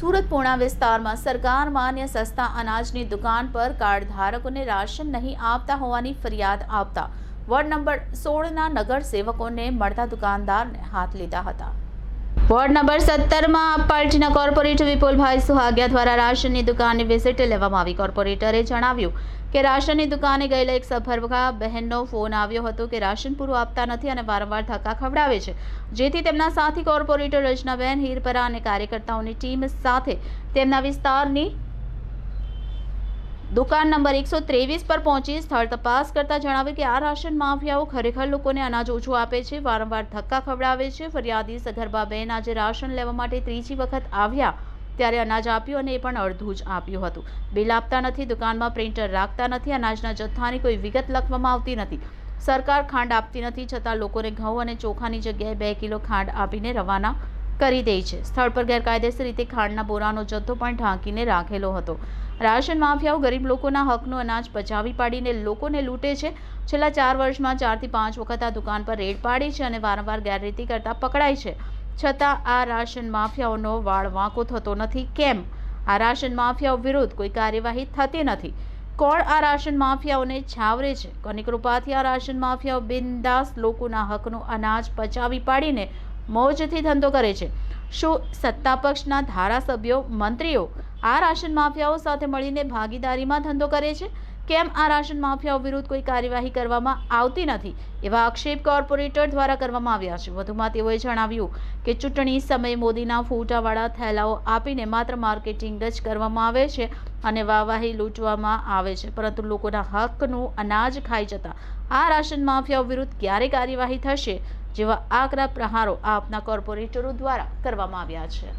સુરત પૂર્ણા વિસ્તારમાં સરકાર માન્ય સસ્તા અનાજની દુકાન પર કાર્ડ ધારકોને રાશન નહીં આપતા હોવાની ફરિયાદ આપતા વોર્ડ નંબર સોળના નગરસેવકોને મળતા દુકાનદારને હાથ લીધા હતા. વોર્ડ નંબર સત્તરમાં પાર્ટીના કોર્પોરેટર વિપુલભાઈ સુહાગિયા દ્વારા રાશનની દુકાનની વિઝિટ લેવામાં આવી. કોર્પોરેટરે જણાવ્યું કે રાશનની દુકાને ગયેલા એક સફરભા બહેનનો ફોન આવ્યો હતો કે રાશન પૂરું આપતા નથી અને વારંવાર ધક્કા ખવડાવે છે. જેથી તેમના સાથી કોર્પોરેટર રચનાબેન હીરપરા અને કાર્યકર્તાઓની ટીમ સાથે તેમના વિસ્તારની દુકાન નંબર એકસો ત્રેવીસ પર પહોંચી સ્થળ તપાસ કરતા જણાવ્યું કે આ રાશન માફિયાઓ ખરેખર લોકોને અનાજ ઓછું આપે છે, વારંવાર ધક્કા ખવડાવે છે. ફરિયાદી સગર્ભાબેન આજે રાશન લેવા માટે ત્રીજી વખત આવ્યા ત્યારે અનાજ આપ્યું અને એ પણ અડધું જ આપ્યું હતું. બિલ આપતા નથી, દુકાનમાં પ્રિન્ટર રાખતા નથી, અનાજના જથ્થાની કોઈ વિગત લખવામાં આવતી નથી. સરકાર ખાંડ આપતી નથી છતાં લોકોને ઘઉં અને ચોખાની જગ્યાએ બે કિલો ખાંડ આપીને રવાના કરી દે છે. સ્થળ પર ગેરકાયદેસર રીતે ખાંડના બોરાનો જથ્થો પણ ઢાંકીને રાખેલો હતો. રાશન માફિયાઓ ગરીબ લોકોના હકનું અનાજ પચાવી પાડીને લોકોને લૂંટે છે. છેલ્લા ચાર વર્ષમાં ચારથી પાંચ વખત આ દુકાન પર રેડ પાડી છે અને વારંવાર ગેરરીતિ કરતા પકડાય છે. છતાં આ રાશન માફિયાઓનો વાળ વાંકો થતો નથી. કેમ? આ રાશન માફિયાઓ વિરુદ્ધ કોઈ કાર્યવાહી થતી નથી. કોણ આ રાશન માફિયાઓને છાવરે છે? કોની કૃપાથી આ રાશન માફિયાઓ બિંદાસ લોકોના હકનું અનાજ પચાવી પાડીને મોજથી ધંધો કરે છે. શું સત્તા પક્ષના ધારાસભ્યો, મંત્રીઓ આ રાશન માફિયાઓ સાથે મળીને ભાગીદારીમાં ધંધો કરે છે? કેમ આ રાશન માફિયાઓ વિરુદ્ધ કોઈ કાર્યવાહી કરવામાં આવતી નથી એવા આક્ષેપ કોર્પોરેટર દ્વારા કરવામાં આવ્યા છે. વધુમાં તેઓએ જણાવ્યું કે ચૂંટણી સમયે મોદીના ફોટાવાળા થેલાઓ આપીને માત્ર માર્કેટિંગ જ કરવામાં આવે છે અને વાહવાહી લૂંટવામાં આવે છે, પરંતુ લોકોના હકનું અનાજ ખાઈ જતા આ રાશન માફિયાઓ વિરુદ્ધ ક્યારે કાર્યવાહી થશે જેવા આકરા પ્રહારો આપના કોર્પોરેટરો દ્વારા કરવામાં આવ્યા છે.